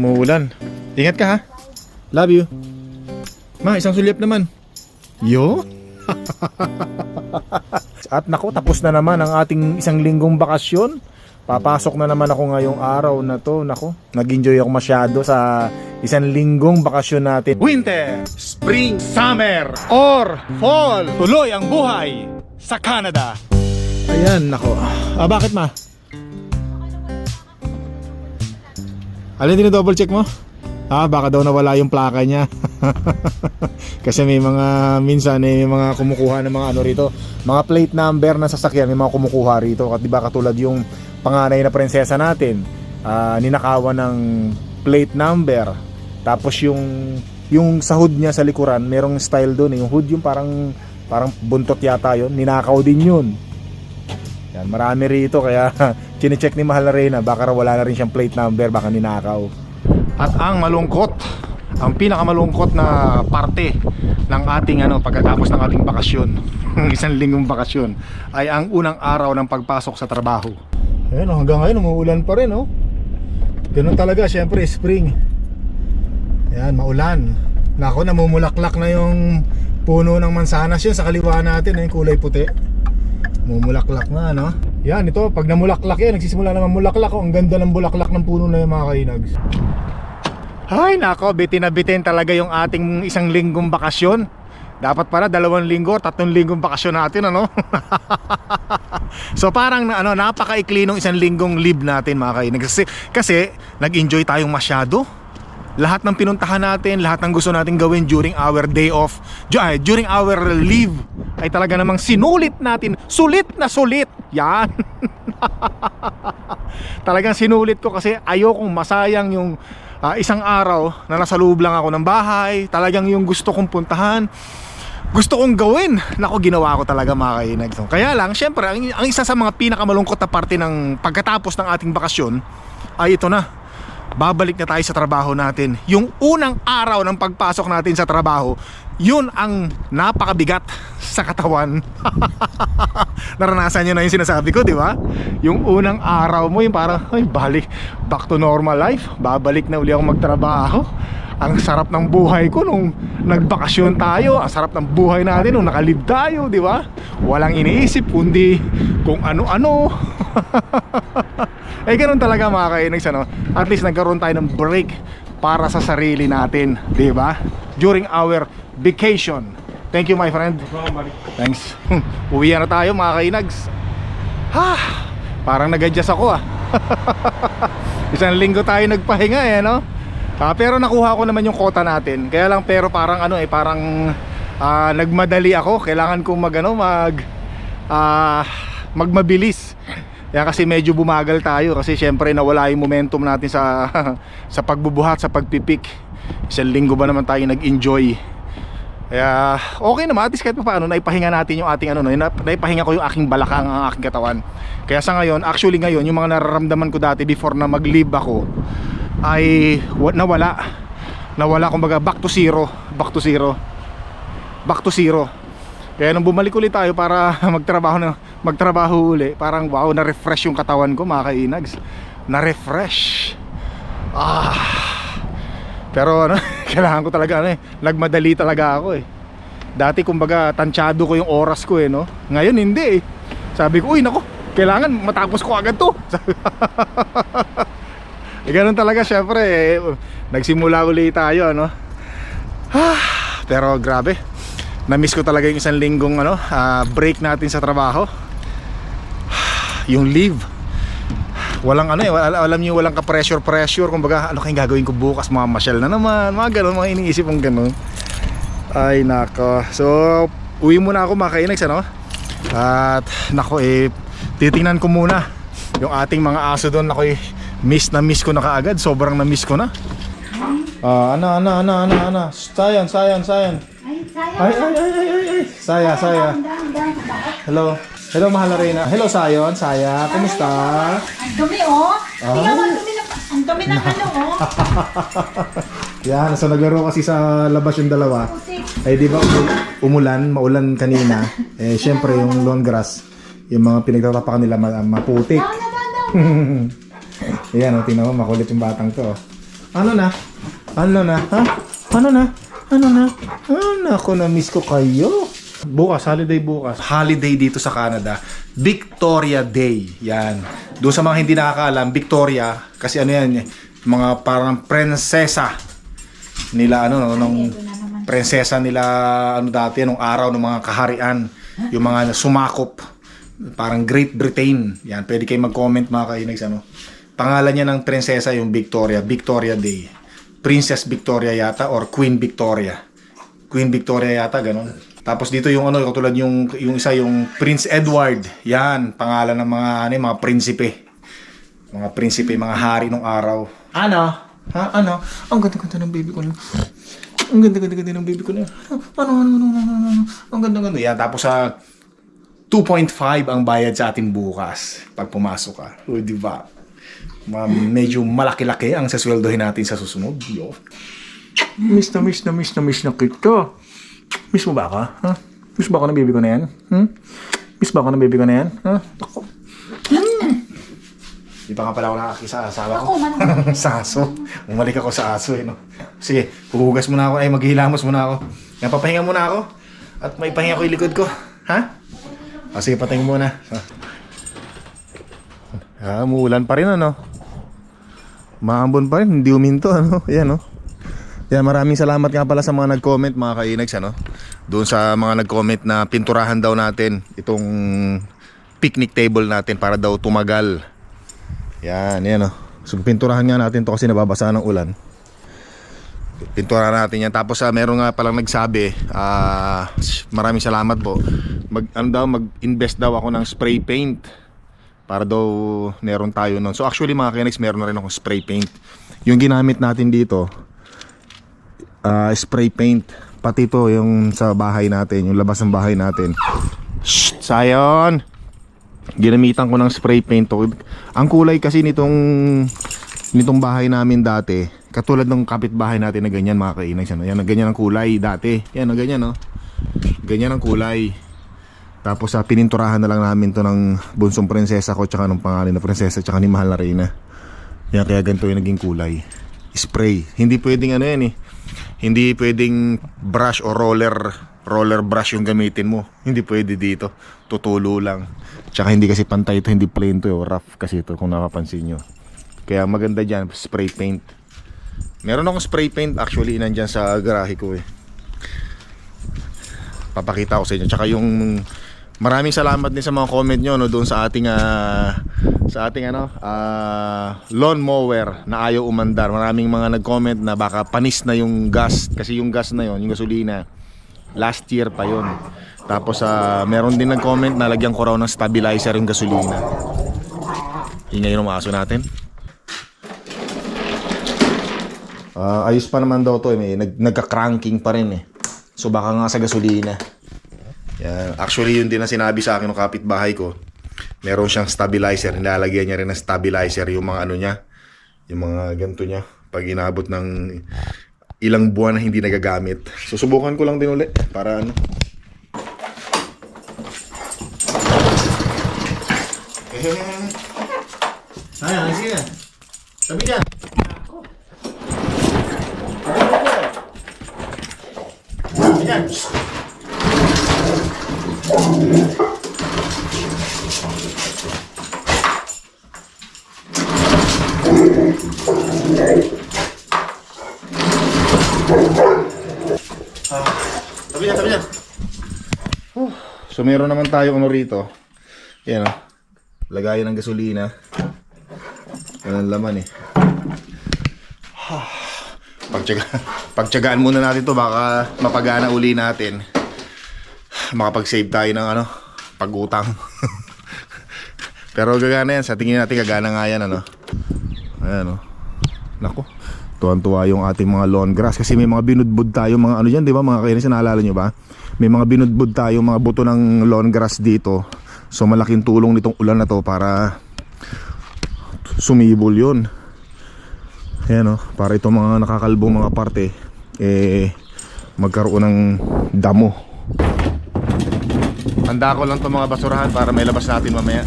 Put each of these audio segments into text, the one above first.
Muulan. Ingat ka ha. Love you. Ma, isang sulyap naman. Yo? At nako, tapos na naman ang ating isang linggong bakasyon. Papasok na naman ako ngayong araw na to. Nako, nag-enjoy ako masyado sa isang linggong bakasyon natin. Winter, Spring, Summer, or Fall. Tuloy ang buhay sa Canada. Ayan, nako. Ah, bakit ma? Alin din double check mo? Ah, baka daw nawala yung plaka niya. Kasi may mga minsan eh, may mga kumukuha ng mga ano rito, mga plate number ng sasakyan, may mga kumukuha rito. At 'di ba katulad yung panganay na prinsesa natin, ah, ninakawan ng plate number. Tapos yung yung sa hood niya sa likuran, merong style doon, eh. yung hood yung parang parang buntot yata yon, ninakaw din yun. Yan, marami rito kaya chinecheck ni Mahal na Reyna baka raw wala na rin siyang plate number, baka ninakaw. At ang malungkot, ang pinakamalungkot na parte ng ating ano pagkatapos ng ating bakasyon, isang linggong bakasyon, ay ang unang araw ng pagpasok sa trabaho. Ayun, hanggang ngayon umuulan pa rin, oh. Ganun talaga, syempre spring. Yan, maulan. Nako, namumulaklak na yung puno ng mansanas yun sa kaliwa natin, eh, kulay puti. Mumulaklak na, no? Yan, ito, pag namulaklak yan, nagsisimula naman mulaklak. Oh, ang ganda ng bulaklak ng puno na yung mga kainags. Ay, nako, bitin na bitin talaga yung ating isang linggong bakasyon. Dapat pala dalawang linggo, tatlong linggong bakasyon natin, ano? so parang ano, napakaikli nung isang linggong leave natin mga kainags. Kasi, kasi nag-enjoy tayong masyado. Lahat ng pinuntahan natin, lahat ng gusto natin gawin during our day off, during our leave, ay talaga namang sinulit natin. Sulit na sulit. Yan. Talagang sinulit ko kasi ayokong masayang yung ah, isang araw na nasa loob lang ako ng bahay. Talagang yung gusto kong puntahan. Gusto kong gawin. Nako, ginawa ko talaga mga kainag. So, Kaya lang, syempre, ang, ang isa sa mga pinakamalungkot na parte ng pagkatapos ng ating bakasyon ay ito na. Babalik na tayo sa trabaho natin. Yung unang araw ng pagpasok natin sa trabaho, yun ang napakabigat sa katawan. Naranasan nyo na yung sinasabi ko, di ba? Yung unang araw mo, yung parang, ay, balik, back to normal life. Babalik na uli ako magtrabaho. Ang sarap ng buhay ko nung nagbakasyon tayo. Ang sarap ng buhay natin nung nakalib tayo, di ba? Walang iniisip, kundi kung ano-ano. eh, ganun talaga mga kainags, ano? At least nagkaroon tayo ng break para sa sarili natin, di ba? During our vacation. Thank you, my friend. Thanks. Uwi na tayo, mga kainags. Ha! Parang nag-adjust ako ah. Isang linggo tayo nagpahinga eh, no? Ah, pero nakuha ko naman yung quota natin. Kaya lang pero parang ano eh, parang ah, nagmadali ako. Kailangan kong mag ano, mag ah, magmabilis. Kaya kasi medyo bumagal tayo kasi syempre nawala yung momentum natin sa sa pagbubuhat, sa pagpipik. Isang linggo ba naman tayo nag-enjoy. Kaya okay naman, at least kahit pa paano, naipahinga natin yung ating ano, naipahinga ko yung aking balakang, ang aking katawan. Kaya sa ngayon, actually ngayon, yung mga nararamdaman ko dati before na mag-leave ako, ay wa- nawala. Nawala, kumbaga, back to zero. Back to zero. Back to zero. Kaya nung bumalik ulit tayo para magtrabaho na magtrabaho uli, parang wow, na-refresh yung katawan ko, mga kainags. Na-refresh. Ah. Pero ano, kailangan ko talaga ano eh, nagmadali talaga ako eh. Dati kumbaga tansyado ko yung oras ko eh no. Ngayon hindi eh. Sabi ko, uy nako, kailangan matapos ko agad to. eh, ganun talaga syempre eh. Nagsimula ulit tayo ano. Ah, pero grabe. Na-miss ko talaga yung isang linggong ano, ah, break natin sa trabaho. yung leave. Walang ano eh, wala- alam niyo walang ka-pressure pressure kumbaga ano kayong gagawin ko bukas? Mga masyal na naman mga ganun mga iniisip kong ganun. Ay nako. So uwi muna ako mga kainags ano? At nako eh titingnan ko muna yung ating mga aso doon. Nako eh miss na miss ko na kaagad. Sobrang na miss ko na. Ah ano ano ano ano ano? Sayan sayan sayan Ay, ay ay ay ay ay, ay saya saya hello hello mahal na Reyna hello sayon saya kumusta Ang dumi, oh. Tingnan mo, ang dumi ng, ang dumi ng ano, oh. Yan, so naglaro kasi sa labas yung dalawa. Ay di ba umu- umulan, maulan kanina. Eh syempre yung lawn grass, yung mga pinagtatapakan nila ma- maputik. Na. Ayan, oh, tingnan mo, makulit yung batang to. oh. Ano na? Ano na? Ha? Ano na? Ano na? Ah, naku, na-miss ko kayo. Bukas, holiday bukas. Holiday dito sa Canada. Victoria Day. Yan. Doon sa mga hindi nakakaalam, Victoria, kasi ano yan, eh, mga parang prinsesa nila, ano, nung prinsesa nila, ano dati, nung araw, ng mga kaharian, yung mga sumakop, parang Great Britain. Yan, pwede kayo mag-comment mga kainags, ano. Pangalan niya ng prinsesa yung Victoria, Victoria Day. Princess Victoria yata or Queen Victoria. Queen Victoria yata, ganun. Tapos dito yung ano, katulad yung, yung isa, yung Prince Edward. Yan, pangalan ng mga, ano, mga prinsipe. Mga prinsipe, mga hari nung araw. Ano? Ha? Ano? Ang ganda-ganda ng baby ko na. Ang ganda-ganda ng baby ko na. Ano, ano, ano, ano, ano, ano. Ang ganda-ganda. Yan, tapos sa 2.5 ang bayad sa atin bukas pag pumasok ka. O, di ba? Ma- medyo malaki-laki ang sasweldohin natin sa susunod. Yo. Miss na miss na miss na miss na kita. Miss mo ba ako? Ha? Miss ba ako ng baby ko na yan? Hmm? Miss ba ako ng baby ko na yan? Ha? Ako. Hmm. Di pa nga pala ako nakakisa sa asawa ko. Ako, manang. sa aso. Umalik ako sa aso eh, no? Sige, huhugas muna ako. Ay, maghihilamos muna ako. Yan, papahinga muna ako. At may pahinga ko yung likod ko. Ha? O, sige, patingin muna. Ah, umuulan pa rin, ano? Maambon pa rin, hindi uminto, ano? Yan, no? Yan, maraming salamat nga pala sa mga nag-comment, mga kainags, ano? Doon sa mga nag-comment na pinturahan daw natin itong picnic table natin para daw tumagal. Yan, yan, no? So, pinturahan nga natin to kasi nababasa ng ulan. Pinturahan natin yan. Tapos, ah, meron nga palang nagsabi, ah, maraming salamat po. Mag, ano daw, mag-invest daw ako ng spray paint para daw meron tayo nun. So actually mga kinex, meron na rin akong spray paint. Yung ginamit natin dito, ah, spray paint. Pati to yung sa bahay natin, yung labas ng bahay natin. Shh! Sayon! Ginamitan ko ng spray paint to. Ang kulay kasi nitong nitong bahay namin dati, katulad ng kapitbahay natin na ganyan mga kainags. Ano? Yan, ganyan ang kulay dati. Yan, ganyan no. Ganyan ang kulay. Tapos sa pininturahan na lang namin to ng bunsong prinsesa ko tsaka ng pangalan na prinsesa tsaka ni mahal na reyna. Yan kaya ganito yung naging kulay. Spray. Hindi pwedeng ano yan eh. Hindi pwedeng brush o roller roller brush yung gamitin mo. Hindi pwede dito. Tutulo lang. Tsaka hindi kasi pantay ito, hindi plain to, eh. rough kasi ito kung napapansin nyo. Kaya maganda dyan, spray paint. Meron akong spray paint actually nandyan sa garahe ko eh papakita ko sa inyo. Tsaka yung maraming salamat din sa mga comment nyo no doon sa ating ah, sa ating ano ah, lawn mower na ayaw umandar. Maraming mga nag-comment na baka panis na yung gas kasi yung gas na yon, yung gasolina last year pa yon. Tapos ah, meron din nag-comment na lagyan ko raw ng stabilizer yung gasolina. Ingay ng aso natin. Ah, ayos pa naman daw to eh. Nag nagka-cranking pa rin eh. So baka nga sa gasolina. Yan. Actually, yun din ang sinabi sa akin ng kapitbahay ko. Meron siyang stabilizer. Nilalagyan niya rin ng stabilizer yung mga ano niya. Yung mga ganito niya. Pag inabot ng ilang buwan na hindi nagagamit. Susubukan ko lang din ulit para ano. Ayan, sige. Sabi dyan. Sabi niya, sabi niya. Huh. So meron naman tayo ano rito. Yan o. Lagayan ng gasolina. Yan ang laman eh. Pagtyaga, pagtyagaan muna natin to baka mapagana uli natin. Makapag-save tayo ng ano, pag-utang. Pero gagana yan. Sa tingin natin gagana nga yan ano. Ayan o. Nako. Tuwan-tuwa yung ating mga lawn grass kasi may mga binudbud tayo mga ano dyan, di ba mga kainis, naalala nyo ba? May mga binudbud tayo mga buto ng lawn grass dito. So malaking tulong nitong ulan na to para sumibol yun. Ayan o, para itong mga nakakalbong mga parte eh magkaroon ng damo. Handa ko lang itong mga basurahan para may labas natin mamaya.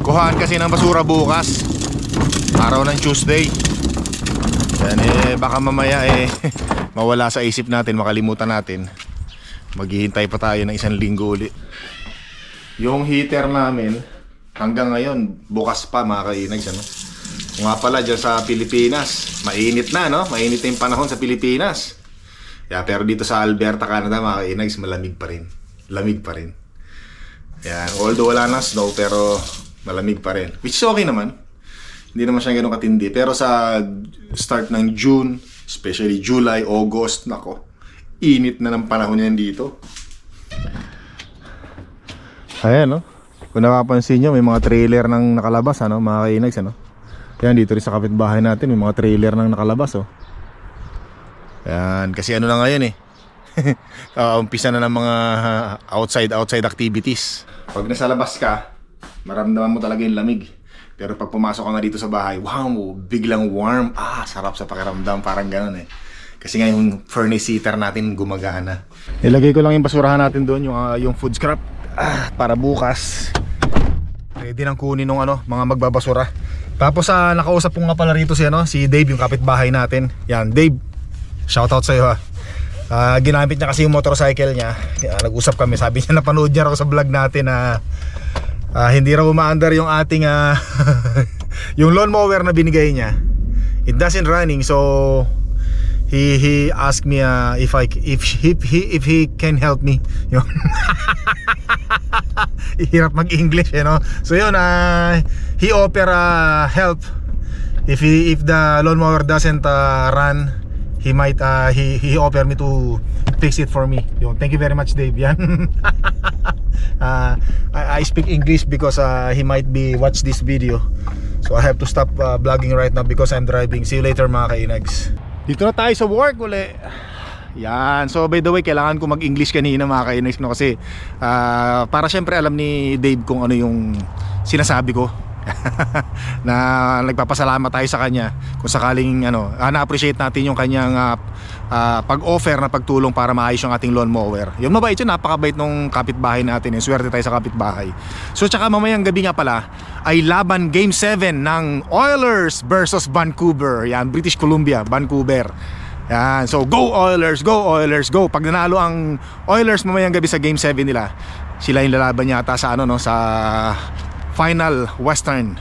Kuhaan kasi ng basura bukas. Araw ng Tuesday. Yan eh, baka mamaya eh, mawala sa isip natin, makalimutan natin. Maghihintay pa tayo ng isang linggo uli. Yung heater namin, hanggang ngayon, bukas pa mga kainags, ano? Kung nga pala dyan sa Pilipinas, mainit na, no? Mainit na yung panahon sa Pilipinas. Yeah, pero dito sa Alberta, Canada, mga kainags, malamig pa rin. Lamig pa rin. Yan, although wala na snow, pero malamig pa rin. Which is okay naman. Hindi naman siya ganun katindi. Pero sa start ng June, especially July, August, nako, init na ng panahon yan dito. Ayan, no? Kung napapansin nyo, may mga trailer nang nakalabas, ano, mga kainags, ano? Yan, dito rin sa kapitbahay natin, may mga trailer nang nakalabas, oh. Yan, kasi ano na ngayon, eh. uh, umpisa na ng mga outside outside activities. Pag nasa labas ka, maramdaman mo talaga yung lamig. Pero pag pumasok ka nga dito sa bahay, wow, biglang warm. Ah, sarap sa pakiramdam, parang ganun eh. Kasi nga yung furnace heater natin gumagana. Ilagay ko lang yung basurahan natin doon, yung, ah, yung food scrap. Ah, para bukas. Ready nang kunin ng ano, mga magbabasura. Tapos sa nakausap ko nga pala rito si ano, si Dave yung kapitbahay natin. Yan, Dave. Shoutout sa iyo ha. Ah, ginamit niya kasi yung motorcycle niya. Kaya nag-usap kami. Sabi niya napanood niya raw sa vlog natin na ah, hindi raw umaandar yung ating ah, yung lawnmower na binigay niya. It doesn't running so he he asked me ah, if I if if he if he can help me. Yun. Hirap mag-English, you know. So yun, ah, he offer ah, help if he if the lawnmower doesn't uh, run he might uh, he he offer me to fix it for me. Yun, thank you very much Dave. Yan. Uh, I, I speak English because uh, he might be watch this video. So I have to stop uh, vlogging right now because I'm driving. See you later mga kainags. Dito na tayo sa work uli. Yan. So by the way, kailangan ko mag-English kanina mga kainags no? Kasi ah, para syempre alam ni Dave kung ano yung sinasabi ko. Na nagpapasalamat tayo sa kanya kung sakaling ano, ah, na-appreciate natin yung kanyang ah, ah, pag-offer na pagtulong para maayos yung ating lawn mower. Yung mabait yun, napakabait nung kapitbahay natin. Eh. Swerte tayo sa kapitbahay. So tsaka mamayang gabi nga pala ay laban game 7 ng Oilers versus Vancouver. Yan, British Columbia, Vancouver. Yan. So go Oilers, go Oilers, go. Pag nanalo ang Oilers mamayang gabi sa game 7 nila, sila yung lalaban yata sa ano no sa final Western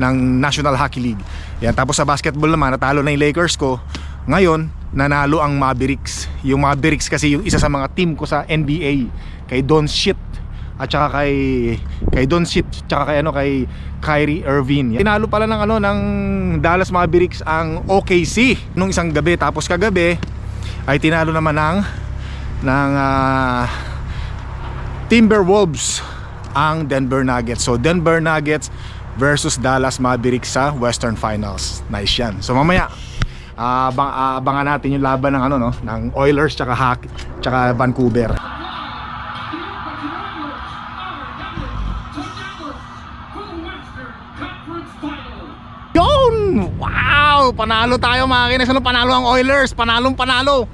ng National Hockey League. Yan tapos sa basketball naman natalo na yung Lakers ko. Ngayon nanalo ang Mavericks. Yung Mavericks kasi yung isa sa mga team ko sa NBA kay Don Shit at saka kay kay Don Shit tsaka kay ano kay Kyrie Irving. Tinalo pala ng ano ng Dallas Mavericks ang OKC nung isang gabi tapos kagabi ay tinalo naman ng ng ah, Timberwolves ang Denver Nuggets. So Denver Nuggets versus Dallas Mavericks sa Western Finals. Nice 'yan. So mamaya ah, abang, ah, abangan natin yung laban ng ano no ng Oilers tsaka Hack tsaka Vancouver. Yun! Wow! Panalo tayo mga kinis. Ano panalo ang Oilers? Panalong panalo.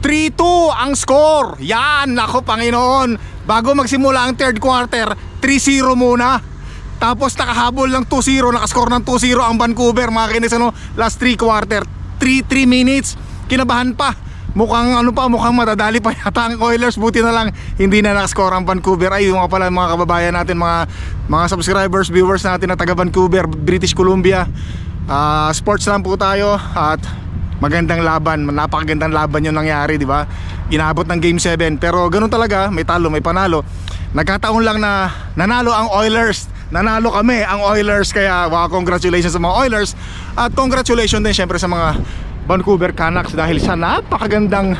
3-2 ang score. Yan! Nako Panginoon. Bago magsimula ang third quarter, 3-0 muna. Tapos nakahabol ng 2-0, nakascore ng 2-0 ang Vancouver mga kinis. Ano? Last 3 quarter, 3-3 minutes. Kinabahan pa. Mukhang ano pa, mukhang matadali pa yata ang Oilers. Buti na lang hindi na nakascore ang Vancouver. Ay, yung mga pala mga kababayan natin, mga mga subscribers, viewers natin na taga Vancouver, British Columbia. Ah, sports lang po tayo at magandang laban, napakagandang laban yung nangyari, di ba? Inabot ng game 7, pero ganun talaga, may talo, may panalo. Nagkataon lang na nanalo ang Oilers. Nanalo kami ang Oilers kaya wow, congratulations sa mga Oilers at congratulations din syempre sa mga Vancouver Canucks dahil sa napakagandang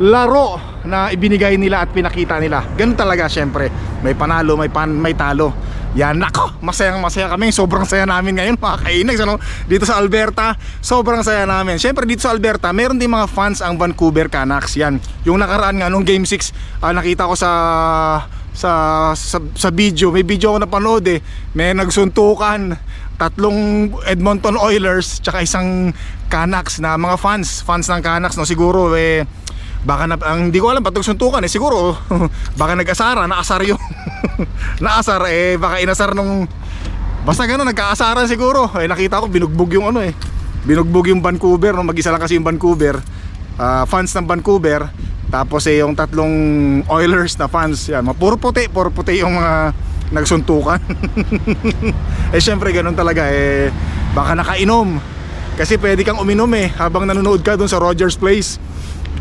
laro na ibinigay nila at pinakita nila. Ganun talaga syempre. May panalo, may pan, may talo. Yan, nako, masayang masaya kami. Sobrang saya namin ngayon mga kainags. Ano? Dito sa Alberta, sobrang saya namin. Syempre dito sa Alberta, meron din mga fans ang Vancouver Canucks. Yan, yung nakaraan nga nung Game 6, ah, nakita ko sa sa, sa sa video, may video ako napanood eh. May nagsuntukan tatlong Edmonton Oilers tsaka isang Canucks na mga fans, fans ng Canucks no siguro eh baka na, ang hindi ko alam patong suntukan eh siguro baka nag-asara naasar yung naasar eh baka inasar nung Basta gano'n, nagkaasaran siguro. Eh, nakita ko, binugbog yung ano eh. Binugbog yung Vancouver, no? mag-isa lang kasi yung Vancouver. Ah, fans ng Vancouver. Tapos eh, yung tatlong Oilers na fans. Yan, puro puti, puro puti yung mga nagsuntukan. eh, syempre, ganun talaga eh. Baka nakainom. Kasi pwede kang uminom eh, habang nanonood ka dun sa Rogers Place.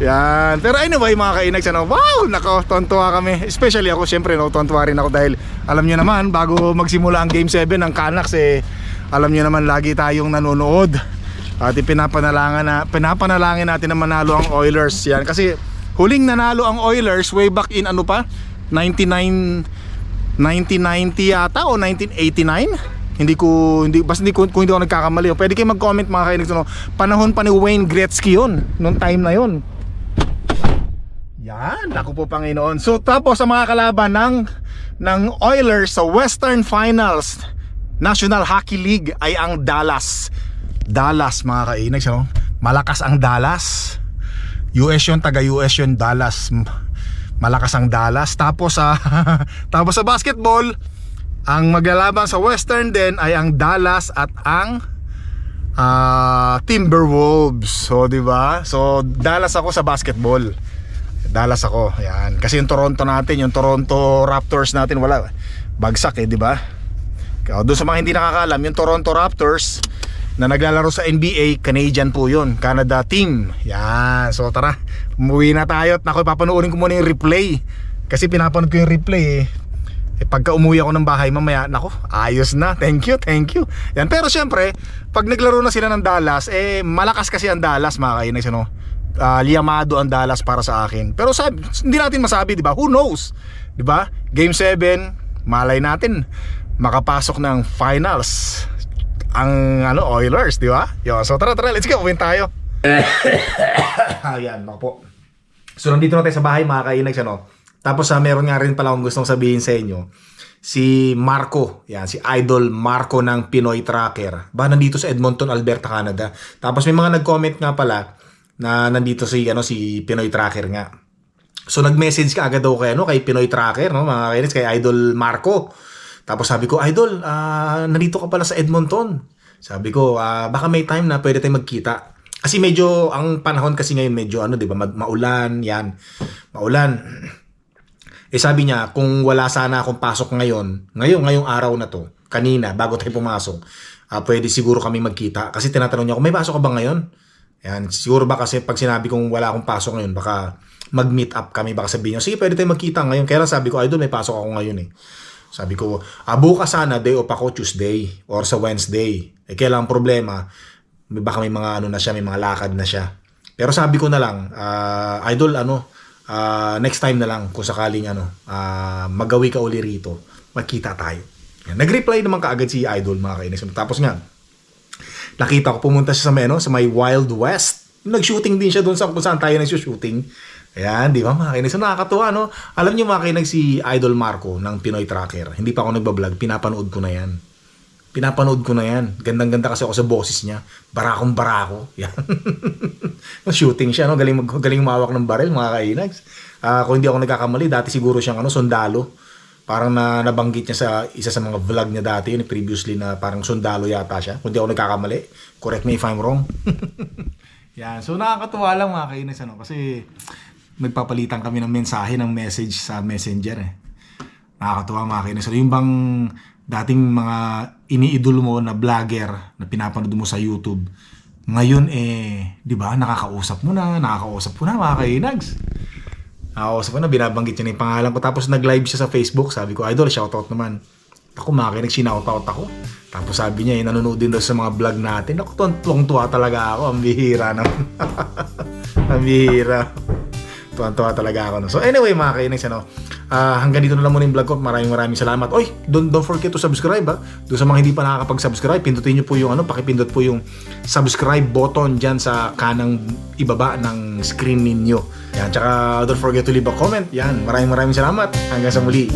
Yan. Pero anyway mga kainags, ano, wow, nako, tontuwa kami. Especially ako, syempre, no, tontuwa rin ako dahil alam nyo naman, bago magsimula ang Game 7 ng Canucks, eh, alam nyo naman, lagi tayong nanonood. At pinapanalangan na, pinapanalangin natin na manalo ang Oilers. Yan. Kasi huling nanalo ang Oilers way back in ano pa, 99, 1990 yata o 1989? Hindi ko hindi basta hindi ko kung hindi ako nagkakamali. Pwede kayo mag-comment mga kainis no. Panahon pa ni Wayne Gretzky 'yon, nung time na 'yon. Yan, ako po Panginoon. So tapos sa mga kalaban ng ng Oilers sa Western Finals National Hockey League ay ang Dallas. Dallas mga kainags no. Malakas ang Dallas. US yun, taga US yun, Dallas. Malakas ang Dallas. Tapos sa tapos sa basketball, ang maglalaban sa Western din ay ang Dallas at ang ah, Timberwolves. So, 'di ba? So, Dallas ako sa basketball. Dallas ako. Yan. Kasi yung Toronto natin, yung Toronto Raptors natin wala. Bagsak eh, 'di ba? Doon sa mga hindi nakakaalam, yung Toronto Raptors na naglalaro sa NBA, Canadian po yun. Canada team. Yan. So tara, umuwi na tayo at ako papanoorin ko muna yung replay. Kasi pinapanood ko yung replay eh. Eh, pagka umuwi ako ng bahay mamaya, nako, ayos na. Thank you, thank you. Yan, pero syempre, pag naglaro na sila ng Dallas, eh malakas kasi ang Dallas, mga kainis, ano. Ah, liyamado ang Dallas para sa akin. Pero sabi, hindi natin masabi, 'di ba? Who knows? 'Di ba? Game 7, malay natin makapasok ng finals ang ano Oilers, 'di ba? Yo, so tara tara, let's go, win tayo. Ayan, po. So nandito na tayo sa bahay mga kainags ano. Tapos sa meron nga rin pala akong gustong sabihin sa inyo. Si Marco, yan, si Idol Marco ng Pinoy Tracker. Ba nandito sa Edmonton, Alberta, Canada. Tapos may mga nag-comment nga pala na nandito si ano si Pinoy Tracker nga. So nag-message ka agad daw kay ano kay Pinoy Tracker no mga kainis kay Idol Marco. Tapos sabi ko, Idol, ah, nandito ka pala sa Edmonton. Sabi ko, ah, baka may time na pwede tayong magkita. Kasi medyo ang panahon kasi ngayon medyo ano 'di ba mag- maulan, yan. Maulan. Eh sabi niya, kung wala sana akong pasok ngayon, ngayon, ngayong araw na to, kanina, bago tayo pumasok, ah, pwede siguro kami magkita. Kasi tinatanong niya, kung may pasok ka ba ngayon? Yan, siguro ba kasi pag sinabi kong wala akong pasok ngayon, baka mag-meet up kami, baka sabihin niya, sige, pwede tayo magkita ngayon. Kaya sabi ko, idol, may pasok ako ngayon eh. Sabi ko, ah, bukas sana, day off ako Tuesday or sa Wednesday. Eh, kaya lang ang problema, may baka may mga ano na siya, may mga lakad na siya. Pero sabi ko na lang, ah, idol, ano, ah, next time na lang kung sakaling ano, ah, magawi ka uli rito, magkita tayo. Yan. Nag-reply naman kaagad si Idol mga kainis. Tapos nga, nakita ko pumunta siya sa may, ano, sa may Wild West. Nag-shooting din siya doon sa kung saan tayo nag-shooting. Ayan, di ba mga kainis? So, nakakatuwa, no? Alam niyo mga kainis si Idol Marco ng Pinoy Tracker. Hindi pa ako nagbablog, pinapanood ko na yan. Pinapanood ko na yan. Gandang-ganda kasi ako sa boses niya. Barakong barako. Yan. Shooting siya, no? Galing, galing mawak ng baril, mga kainags. Ah, kung hindi ako nagkakamali, dati siguro siyang ano, sundalo. Parang na nabanggit niya sa isa sa mga vlog niya dati, yun, previously na parang sundalo yata siya. Kung hindi ako nagkakamali. Correct me if I'm wrong. Yan. So nakakatuwa lang mga kainags, ano? Kasi nagpapalitan kami ng mensahe, ng message sa messenger eh. Nakakatuwa mga kainis. So, yung bang dating mga iniidol mo na vlogger na pinapanood mo sa YouTube, ngayon eh, di ba, nakakausap mo na, nakakausap ko na mga kainags. Nakakausap ko na, binabanggit niya na yung pangalan ko. Tapos nag-live siya sa Facebook, sabi ko, idol, shoutout naman. Ako mga kainags, sinoutout ako. Tapos sabi niya, eh, nanonood din daw sa mga vlog natin. Ako, tuwang-tuwa talaga ako. Ang bihira naman. Ang bihira. Tuwan-tuwa talaga ako. No? So anyway mga kainags, ano, ah, hanggang dito na lang muna yung vlog ko. Maraming maraming salamat. Oy, don't, don't forget to subscribe ha. Doon sa mga hindi pa nakakapag-subscribe, pindutin nyo po yung ano, pakipindot po yung subscribe button dyan sa kanang ibaba ng screen ninyo. Yan, tsaka don't forget to leave a comment. Yan, maraming maraming salamat. Hanggang sa muli.